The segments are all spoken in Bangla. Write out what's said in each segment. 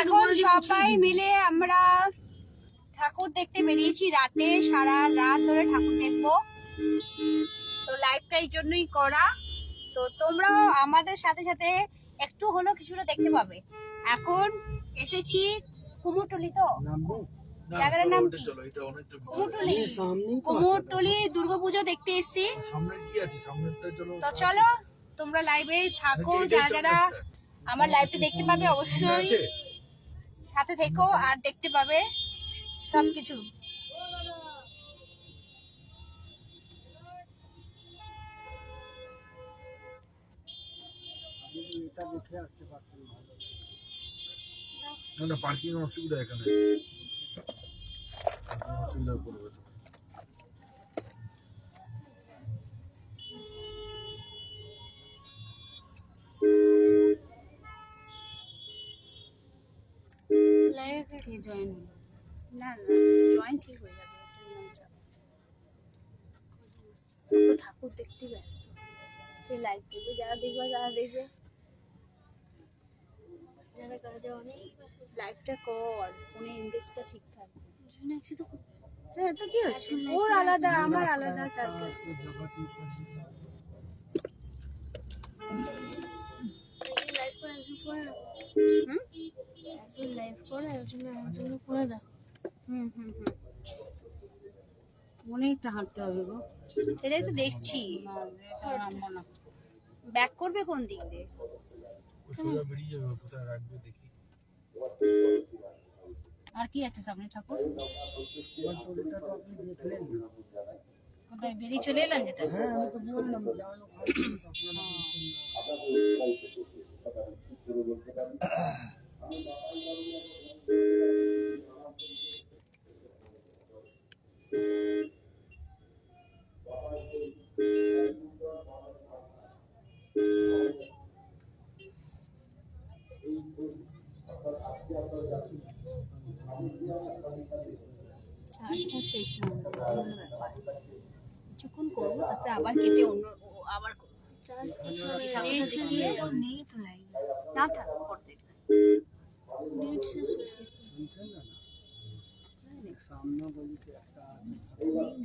এখন সবাই মিলে আমরা ঠাকুর দেখতে বেরিয়েছি রাতে সারা রাত ধরে ঠাকুর দেখব। তো লাইভটা এই জন্যই করা। তো তোমরাও আমাদের সাথে সাথে একটু হলেও কিছুটা দেখতে পাবে। এখন এসেছি কুমোরটুলি তো? জায়গাটার নাম কি। কুমোরটুলি। কুমোরটুলি দুর্গাপুজো দেখতে এসেছি। সামনে কি আছে? সামনেটা চলো তো চলো তোমরা লাইভে থাকো যারা যারা। আমার লাইভটা দেখতে পাবে অবশ্যই। সাথে থেকো আর দেখতে পাবে সবকিছু। এটা দেখে আসতে পারতেন না না পার্কিং অসুবিধা এখানে। অসুবিধা পড়বে তো। কে জয়েন হলো না না জয়েন ঠিক হয়ে যাবে ঠাকুর দেখতে ব্যস্ত। কে লাইভ দেখবে যারা দেখবে। যারা দেখবে যারা কাজে অনেক লাইভটা কর ফোনে ইংলিশটা ঠিক থাকবে হ্যাঁ তো কি হচ্ছে? ওর আলাদা আমার আলাদা সার্কেল আছে জগৎ মুখার্জি হুম হুম হুম হুম অনেকটা হাঁটতে হবে গো। সেটাই তো দেখছি। ব্যাক করবে কোন দিক দিয়ে? আর কি আছে সামনে ঠাকুর? কোথায়? বেরিয়ে চলে এলাম যেটা? হ্যাঁ আমি তো বললাম যান ওখানে তো আপনারা বলছেন না। চার্জটা শেষ না হলে অন্য ব্যাপার। কিছুক্ষণ করব, তারপরে আবার কেটে অন্য আবার না থাক পরে দেখবে শুনছেন না না? সামনে গলিতে একটা আছে। বেরোতে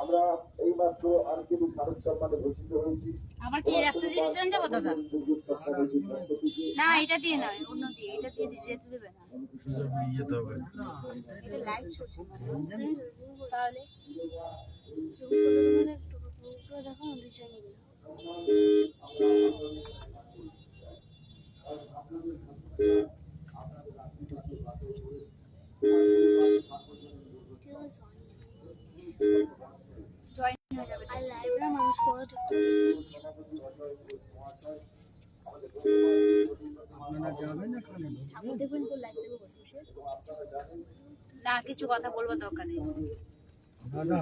আমরা এইমাত্র আঞ্চলিক ভারত সম্মানে ভূষিত হয়েছি। আবার কি এই রাস্তা দিয়ে রিটার্ন যাব দাদা? না। না এটা দিয়ে নয় অন্য দিয়ে এটা দিয়ে দিয়ে যেতে দেবে না। যেতে হবে এটা লাইট চলছে তাহলে? জয়েন হয়ে যাবে আপনারা না কিছু কথা বলব দরকার নেই। দাদা।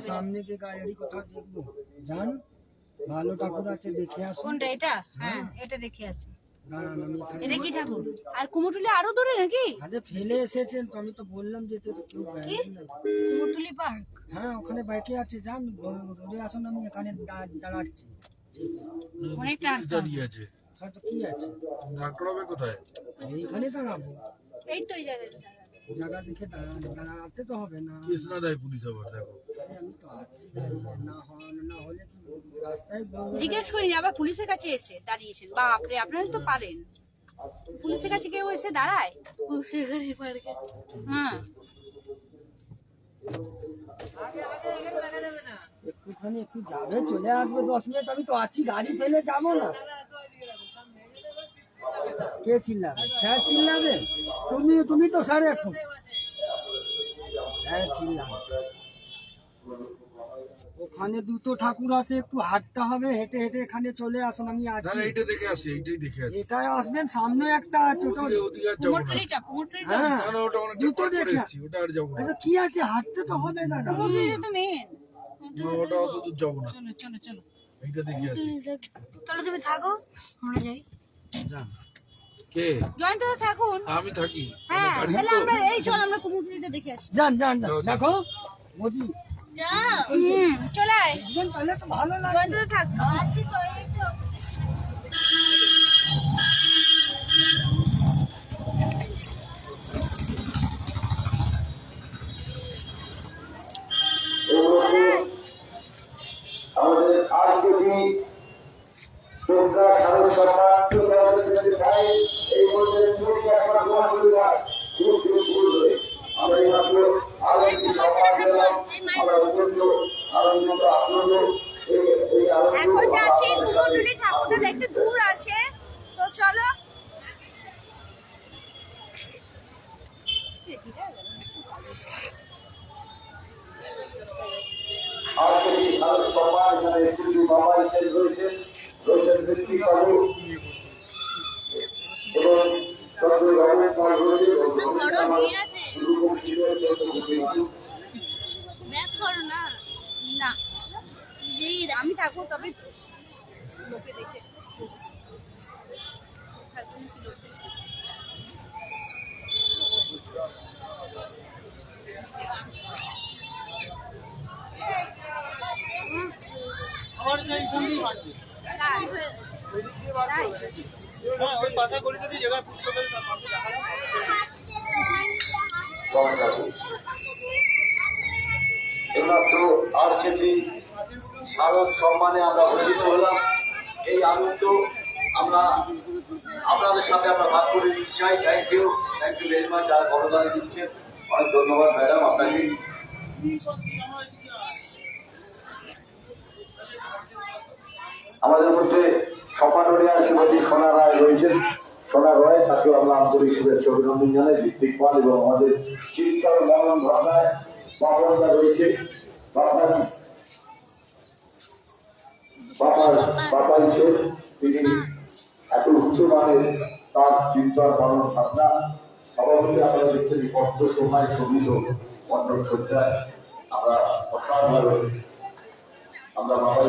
সামনে যে গাড়ি দেখব। ভালো ঠাকুর আছে দেখে আসুন। কোনটা এটা? হ্যাঁ। এটা দেখে আসি। দাঁড়ান আমি এখানে এটা কি ঠাকুর? আর কুমোরটুলি আরও দূরে নাকি? আরে ফেলে এসেছেন তো আমি তো বললাম যে তো কেউ কুমোরটুলি পার্ক? হ্যাঁ ওখানে বাইকে আছে যান রোদে আসুন আমি এখানে দাঁড়াচ্ছি। অনেকটা পুলিশ আসতে হবে। দাঁড়িয়ে আছে? হয়তো কি আছে। দাঁড় কোথায়? এইখানে দাঁড়াবো। এই তো এই জায়গাটা। জায়গা দেখে দাঁড়াতে তো হবে না। কেস না দেয় পুলিশ আবার দেখো। আমি তো আছি। না হলে না হলে কি রাস্তায় জিজ্ঞেস করিনি আবার পুলিশের কাছে এসে দাঁড়িয়েছেন। বাপরে আপনারা তো পারেন। পুলিশের কাছে কেউ এসে দাঁড়ায়? হ্যাঁ। একটুখানি একটু যাবে চলে আসবে দশ মিনিট আমি তো আছি গাড়ি ফেলে যাব না। কে চিল্লাবে? স্যার চিল্লাবে? তুমি তুমি তো স্যার এখন। স্যার চিল্লাবে। ওখানে দুটো ঠাকুর আছে একটু হাঁটতে হবে হেঁটে হেঁটে এখানে চলে আসুন আমি আছি। এইটা দেখে আসি এইটাই দেখে আসি। এটাই আসবেন সামনে একটা আছে ওটা কুমোরটুলিটা কুমোরটুলিটা হ্যাঁ ওটা দুটো দেখে এসেছি ওটা আর যাব না। কি আছে? হাঁটতে তো হবে দাদা। কুমোরটুলিটা তো মেন ওটা অত দূর যাব না। চলো চলো চলো। এইটা দেখে আছি চলো তুমি থাকো আমরা যাই। কে? জয়ন্ত থাকুন। আমি থাকি। হ্যাঁ তাহলে আমরা এই চল আমরা কুমুরটুলিতে দেখে আসি। যান যান। দেখো। মোদি। হুম চলে আয়। তো ভালো লাগে জয়ন্ত থাক। আমাদের আরকেবি শ্রদ্ধা স্মারক শুরু দূর আমরা এই আছে। তো চলো। স্মারক সম্মান এখানে কিছু বাবা রয়েছেন রয়েছেন ব্যক্তি আমি থাকব তবে লোকে দেখে। থাকব নাকি লোকে? আমার সেই সঙ্গী হ্যাঁ সম্মানে আমরা ভূষিত হলাম। এই আনন্দ আমরা আপনাদের সাথে আমরা ভাগ করে দিতে চাই। Thank you thank you very much যারা করদান দিচ্ছেন। অনেক ধন্যবাদ ম্যাডাম আপনাকে। আমাদের মধ্যে সম্মাননীয় শ্রীমতী সোনা রায় রয়েছেন। সোনা রায় তাকে আমরা আন্তরিক শুভেচ্ছা অভিনন্দন জানাই। পাল এবং আমাদের চিন্তার মনন ভাবনায় রয়েছে তার চিন্তার মনন ভাবনা। সভাপতি আমরা দেখতে বিপক্ষ সময় সংগীত মন্ডল সজ্জায় আমরা অসাধারণ। আমরা বাবাই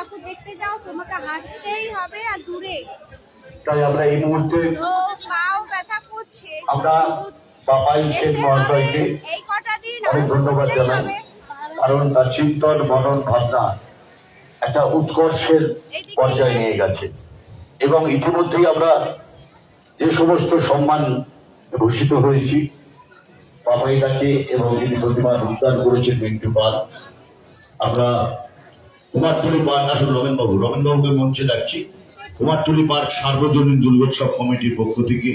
ঠাকুর দেখতে যাও তোমাকে হাঁটতেই হবে আর দূরে। তাই আমরা এই মুহূর্তে পাও ব্যথা করছে। আমরা বাবাই শেখ মহাশয়কে এই কটা দিন অনেক ধন্যবাদ জানাই। কারণ তার চিন্তন মনন ভাবনা একটা উৎকর্ষের পর্যায়ে নিয়ে গেছে। এবং ইতিমধ্যেই আমরা যে সমস্ত সম্মান ভূষিত হয়েছি বাবাইদাকে এবং যিনি প্রতিমা উদ্ধার করেছেন মিন্টু পাল আমরা কুমারটুলি পার্ক আসলে রমেনবাবু, রমেনবাবুকে মঞ্চে ডাকছি। কুমারটুলি পার্ক সার্বজনীন দুর্গোৎসব কমিটির পক্ষ থেকে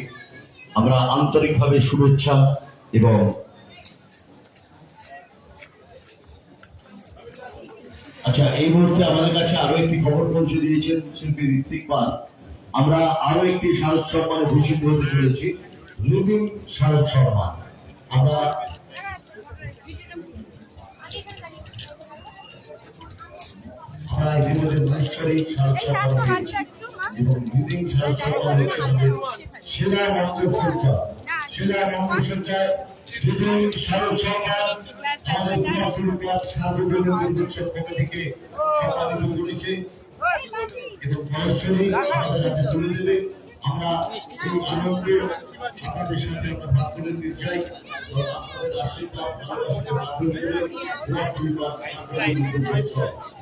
আমরা আন্তরিকভাবে শুভেচ্ছা এবং আচ্ছা এই মুহূর্তে আমাদের কাছে আরও একটি খবর পৌঁছে দিয়েছেন শিল্পী ঋত্বিক পাল। আমরা আরও একটি শারদ সম্মানে ভূষিত হতে চলেছি। লিভিং শারদ সম্মান আমরা আমরা ইতিমধ্যে অনুষ্ঠানিক শারদ এই হাত তো সম্মান হাতটা একটু মা। এবং লিভিং শারদ সম্মান হাতটা উঠছে খালি। সেনা মন্ত্রসজ্জা সেনা মন্ত্রসজ্জায় লিভিং শারদ সম্মান আমাদের কুমারটুলি কমিটিকে বাজি। এবং সরাসরি তুলে দেবে আমরা এই আনন্দে আপনাদের সাথে আমরা ভাগ করে নিতে চাই। আপনাদের আশীর্বাদ এই মাত্র বয়স করে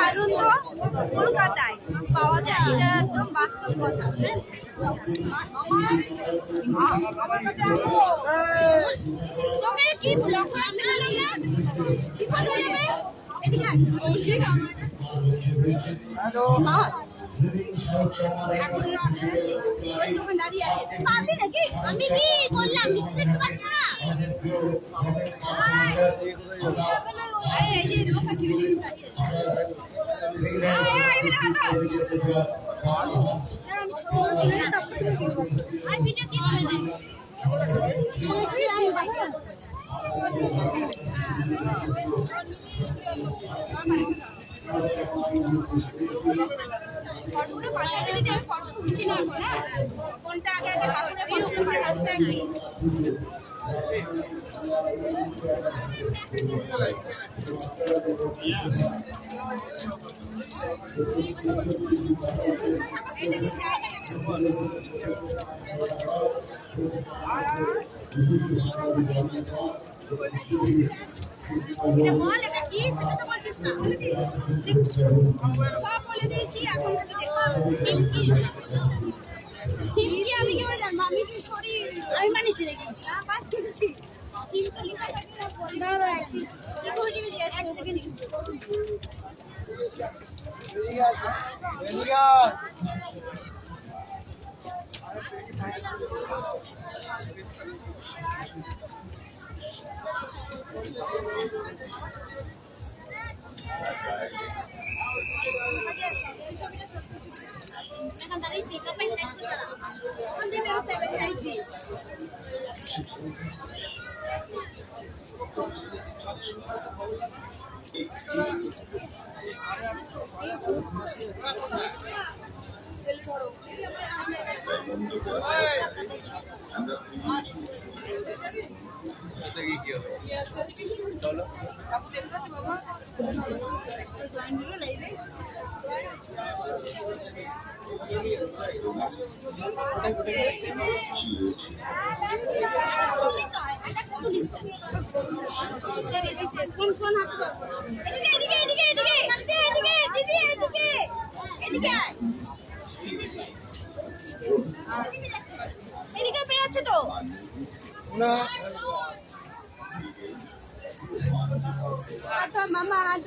আনন্দ কলকাতায় পাওয়া যায় এটা একদম বাস্তব কথা তোকে কি না কি যাবে এদিকে মা আমি কি করলাম দেখতে পাচ্ছ না এই যে লোক আছে ফটো পাঠিয়ে দিলে আমি ফটো তুলছি না এখন হ্যাঁ? ঘণ্টা আগে আগে কাকুরে ফোন করে রাখতে এটা মন এটা কি? সেটা তো বলছিস না। বলে দিয়েছিস। সব বলে দিয়েছি, এখন খালি দেখো কি হিমকি আমি কি বললাম আমি তো সরি, আমি মানিছি নাকি বাদ করেছি হিম তো লিখা থাকে না দাঁড়া আছি কি করে নিবি এক সেকেন্ড চলো কাকু দেখতে পাচ্ছি বাবা। জয়েন হলো লাইভে কোন কোন হাত তো হাত মামা হাত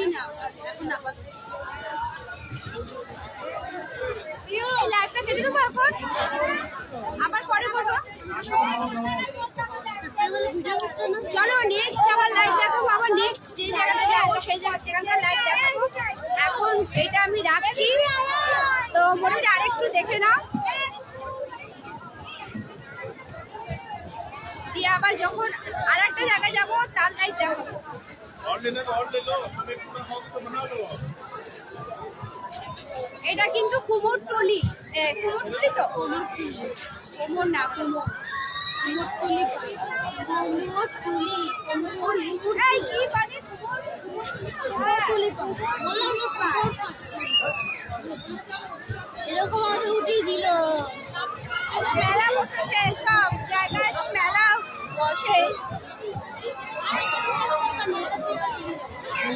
তুলছি না, এখন আপাতত আবার পরে চলো নেক্সট আবার লাইভ দেখাবো, আবার নেক্সট যে জায়গাটা যাব, সেই জায়গা, সেখানকার দেখাবো। এখন এটা আমি রাখছি। তো মোটামুটি আরেকটু দেখে নাও। দিয়ে আবার যখন আর একটা জায়গায় যাব, তার লাইভ দেখাবো। এটা কিন্তু কুমোর টলি। কুমোর টলি তো? কুমোর না কুমোর। কুমোর টলি কুমোর টলি কুমোর টলি। কি পারে এরকম মেলা বসেছে সব জায়গায় তো মেলা বসে।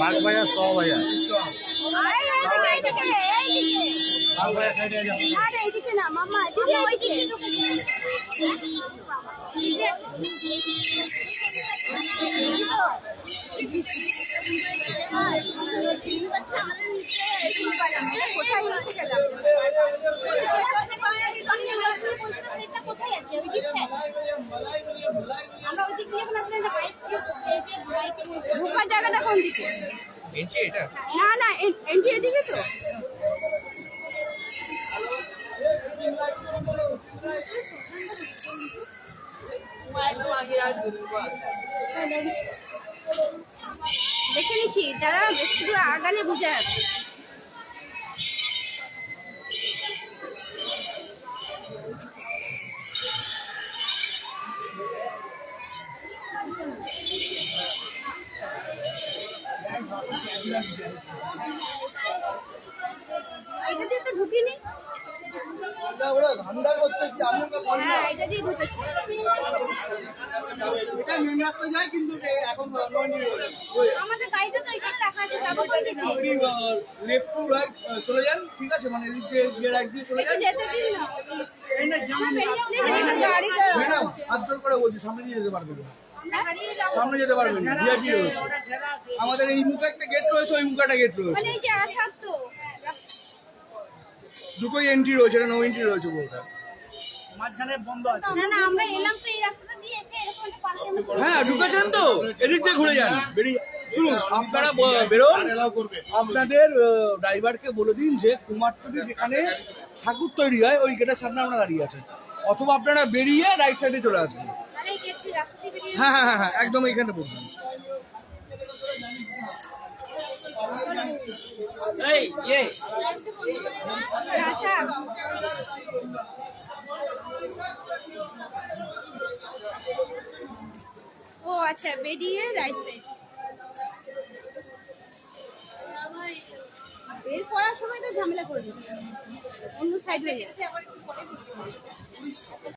বাগবাইয়া ছ ভাইয়া আয় এইদিকে এইদিকে এইদিকে বাগবাইয়া আমরা ওই দিক দিয়ে এখন আসলে একটা বাইক যে যে বাইকে ঢোকার জায়গাটা কোন দিকে? না না এন্ট্রি এদিকে তো। দেখে নিচ্ছি তারা শুধু আগালে বুঝে যাচ্ছে এটা দিয়ে তো ঢুকিনি হ্যাঁ এটা দিয়ে ঢুকেছে আমাদের গাড়িটা তো এখানে রাখা আছে যাব কোন দিক দিয়ে লেফট টু রাইট চলে যান ঠিক আছে? মানে এদিক দিয়ে গিয়ে রাইট দিয়ে চলে যান। যেতে দিন না। ম্যাডাম হাত জোর করে বলছি সামনে দিয়ে যেতে পারবেন না। সামনে যেতে পারবেন না ভিআইপি রয়েছে। আমাদের এই মুখে একটা গেট রয়েছে ওই মুখে একটা গেট রয়েছে। মানে এই যে আসার তো। দুটোই এন্ট্রি রয়েছে এটা নো এন্ট্রি রয়েছে পুরোটা মাঝখানে বন্ধ আছে। না না আমরা এলাম তো এই রাস্তাটা দিয়েছে এরকম একটা পার্কে হ্যাঁ ঢুকেছেন তো। এদিক দিয়ে ঘুরে যান। বেরিয়ে শুনুন আপনারা বেরোন। আপনাদের ড্রাইভারকে বলে দিন যে কুমারটুলি যেখানে ঠাকুর তৈরি হয় ওই গেটের সামনে আমরা দাঁড়িয়ে আছেন অথবা আপনারা বেরিয়ে রাইট সাইডে চলে আসবেন। হ্যাঁ হ্যাঁ হ্যাঁ হ্যাঁ একদম এইখানে বলবেন এই ইয়ে আচ্ছা। ও আচ্ছা বেরিয়ে রাইট সাইড বের করার সময় তো ঝামেলা করে দিচ্ছে। অন্য সাইড হয়ে যাচ্ছে।